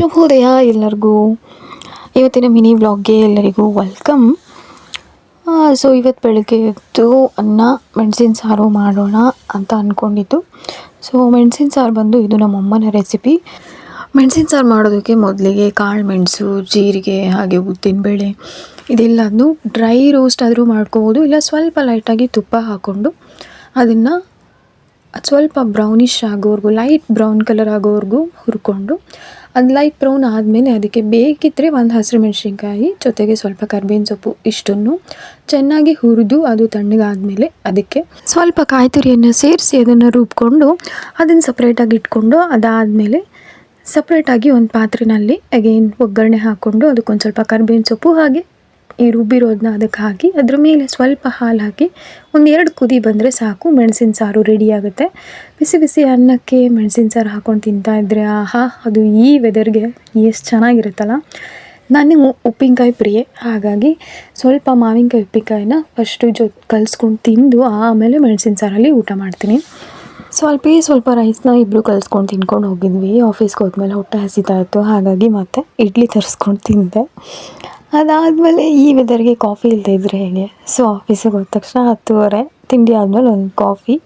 ಶುಭೋದಯ ಎಲ್ಲರಿಗೂ. ಇವತ್ತಿನ ಮಿನಿ ವ್ಲಾಗ್ಗೆ ಎಲ್ಲರಿಗೂ ವೆಲ್ಕಮ್. ಸೊ ಇವತ್ತು ಬೆಳಗ್ಗೆ ಎದ್ದು ಅನ್ನ, ಮೆಣಸಿನ ಸಾರು ಮಾಡೋಣ ಅಂತ ಅಂದ್ಕೊಂಡಿದ್ದು ಸೊ ಮೆಣಸಿನ ಸಾರು ಬಂದು ಇದು ನಮ್ಮಮ್ಮನ ರೆಸಿಪಿ. ಮೆಣಸಿನ ಸಾರು ಮಾಡೋದಕ್ಕೆ ಮೊದಲಿಗೆ ಕಾಳು ಮೆಣಸು, ಜೀರಿಗೆ, ಹಾಗೆ ಉದ್ದಿನಬೇಳೆ ಇದೆಲ್ಲದನ್ನು ಡ್ರೈ ರೋಸ್ಟ್ ಆದರೂ ಮಾಡ್ಕೋಬೋದು, ಇಲ್ಲ ಸ್ವಲ್ಪ ಲೈಟಾಗಿ ತುಪ್ಪ ಹಾಕ್ಕೊಂಡು ಅದನ್ನು ಸ್ವಲ್ಪ ಬ್ರೌನಿಷ್ ಆಗೋವರೆಗೂ ಲೈಟ್ ಬ್ರೌನ್ ಕಲರ್ ಆಗೋವರೆಗೂ ಹುರ್ಕೊಂಡು, ಅದು ಲೈಟ್ ಬ್ರೌನ್ ಆದಮೇಲೆ ಅದಕ್ಕೆ ಬೇಕಿದ್ದರೆ ಒಂದು ಹಸಿರು ಮೆಣಸಿನ್ಕಾಯಿ, ಜೊತೆಗೆ ಸ್ವಲ್ಪ ಕರ್ಬೇವಿನ ಸೊಪ್ಪು ಇಷ್ಟನ್ನು ಚೆನ್ನಾಗಿ ಹುರಿದು ಅದು ತಣ್ಣಗಾದಮೇಲೆ ಅದಕ್ಕೆ ಸ್ವಲ್ಪ ಕಾಯಿತುರಿಯನ್ನು ಸೇರಿಸಿ ಅದನ್ನು ರುಬ್ಕೊಂಡು, ಅದನ್ನು ಸಪ್ರೇಟಾಗಿ ಇಟ್ಕೊಂಡು ಅದಾದಮೇಲೆ ಸಪ್ರೇಟಾಗಿ ಒಂದು ಪಾತ್ರೆಯಲ್ಲಿ ಅಗೇನ್ ಒಗ್ಗರಣೆ ಹಾಕ್ಕೊಂಡು ಅದಕ್ಕೊಂದು ಸ್ವಲ್ಪ ಕರ್ಬೇವಿನ ಸೊಪ್ಪು ಹಾಗೆ ಈ ರುಬ್ಬಿರೋದನ್ನ ಅದಕ್ಕೆ ಹಾಕಿ, ಅದ್ರ ಮೇಲೆ ಸ್ವಲ್ಪ ಹಾಲು ಹಾಕಿ ಒಂದೆರಡು ಕುದಿ ಬಂದರೆ ಸಾಕು, ಮೆಣಸಿನ ಸಾರು ರೆಡಿ ಆಗುತ್ತೆ. ಬಿಸಿ ಬಿಸಿ ಅನ್ನಕ್ಕೆ ಮೆಣಸಿನ ಸಾರು ಹಾಕ್ಕೊಂಡು ತಿಂತಾ ಇದ್ದರೆ ಆಹಾ, ಅದು ಈ ವೆದರ್ಗೆ ಎಷ್ಟು ಚೆನ್ನಾಗಿರುತ್ತಲ್ಲ. ನನಗೆ ಉಪ್ಪಿನಕಾಯಿ ಪ್ರಿಯೆ, ಹಾಗಾಗಿ ಸ್ವಲ್ಪ ಮಾವಿನಕಾಯಿ ಉಪ್ಪಿನಕಾಯಿನ ಫಸ್ಟು ಜೊ ಕಲಿಸ್ಕೊಂಡು ತಿಂದು, ಆಮೇಲೆ ಮೆಣಸಿನ ಸಾರಲ್ಲಿ ಊಟ ಮಾಡ್ತೀನಿ. ಸ್ವಲ್ಪ ಸ್ವಲ್ಪ ರೈಸ್ನ ಇಬ್ಬರು ಕಲಿಸ್ಕೊಂಡು ತಿನ್ಕೊಂಡು ಹೋಗಿದ್ವಿ. ಆಫೀಸ್ಗೆ ಹೋದ್ಮೇಲೆ ಹೊಟ್ಟೆ ಹಸಿತಾ ಇತ್ತು. ಹಾಗಾಗಿ ಮತ್ತೆ ಇಡ್ಲಿ ತರಿಸ್ಕೊಂಡು ತಿಂದೆ. ಅದಾದಮೇಲೆ ಈ ವೆದರ್ಗೆ ಕಾಫಿ ಇಲ್ಲದೆ ಇದ್ದರೆ ಹೇಗೆ? ಸೊ ಆಫೀಸಿಗೆ ಹೋದ ತಕ್ಷಣ ಹತ್ತುವರೆ, ತಿಂಡಿ ಆದಮೇಲೆ ಒಂದು ಕಾಫಿ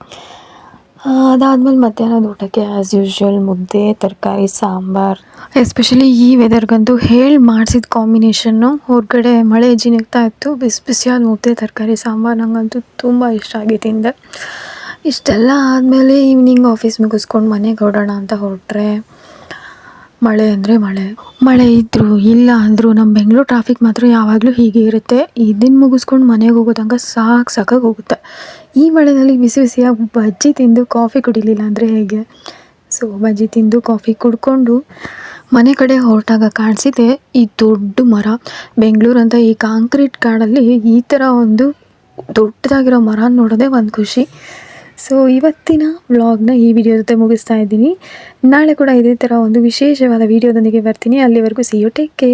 ಅದಾದಮೇಲೆ ಮಧ್ಯಾಹ್ನದ ಊಟಕ್ಕೆ ಆ್ಯಸ್ ಯೂಶ್ವಲ್ ಮುದ್ದೆ, ತರಕಾರಿ, ಸಾಂಬಾರು. ಎಸ್ಪೆಷಲಿ ಈ ವೆದರ್ಗಂತೂ ಹೇಳಿ ಮಾಡಿಸಿದ ಕಾಂಬಿನೇಷನ್ನು ಹೊರಗಡೆ ಮಳೆ ಜಿನುಗ್ತಾ ಇತ್ತು, ಬಿಸಿ ಬಿಸಿಯಾದ ಮುದ್ದೆ, ತರಕಾರಿ, ಸಾಂಬಾರು ನನಗಂತೂ ತುಂಬ ಇಷ್ಟ ಆಗಿ ತಿಂದೆ. ಇಷ್ಟೆಲ್ಲ ಆದಮೇಲೆ ಈವ್ನಿಂಗ್ ಆಫೀಸ್ ಮುಗಿಸ್ಕೊಂಡು ಮನೆಗೆ ಹೊರಡೋಣ ಅಂತ ಹೊರಟ್ರೆ ಮಳೆ ಅಂದರೆ ಮಳೆ. ಮಳೆ ಇದ್ದರೂ ಇಲ್ಲ ಅಂದರೂ ನಮ್ಮ ಬೆಂಗಳೂರು ಟ್ರಾಫಿಕ್ ಮಾತ್ರ ಯಾವಾಗಲೂ ಹೀಗೆ ಇರುತ್ತೆ. ಇದನ್ನು ಮುಗಿಸ್ಕೊಂಡು ಮನೆಗೆ ಹೋಗೋದಂಗ ತನಕ ಸಾಕು ಸಾಕಾಗಿ ಹೋಗುತ್ತೆ. ಈ ಮಳೆಯಲ್ಲಿ ಬಿಸಿ ಬಿಸಿಯಾಗಿ ಬಜ್ಜಿ ತಿಂದು ಕಾಫಿ ಕುಡಿಲಿಲ್ಲ ಅಂದರೆ ಹೇಗೆ? ಸೊ ಬಜ್ಜಿ ತಿಂದು ಕಾಫಿ ಕುಡ್ಕೊಂಡು ಮನೆ ಕಡೆ ಹೊರಟಾಗ ಕಾಣಿಸಿದೆ, ಈ ದೊಡ್ಡ ಮರ. ಬೆಂಗಳೂರು ಅಂತ ಈ ಕಾಂಕ್ರೀಟ್ ಕಾಡಲ್ಲಿ ಈ ಥರ ಒಂದು ದೊಡ್ಡದಾಗಿರೋ ಮರ ನೋಡೋದೇ ಒಂದು ಖುಷಿ. ಸೊ ಇವತ್ತಿನ ವ್ಲಾಗ್ನ ಈ ವಿಡಿಯೋ ಜೊತೆ ಮುಗಿಸ್ತಾ ಇದ್ದೀನಿ. ನಾಳೆ ಕೂಡ ಇದೇ ಥರ ಒಂದು ವಿಶೇಷವಾದ ವಿಡಿಯೋದೊಂದಿಗೆ ಬರ್ತೀನಿ. ಅಲ್ಲಿವರೆಗೂ ಸಿ ಯು ಟೇಕ್ ಕೇರ್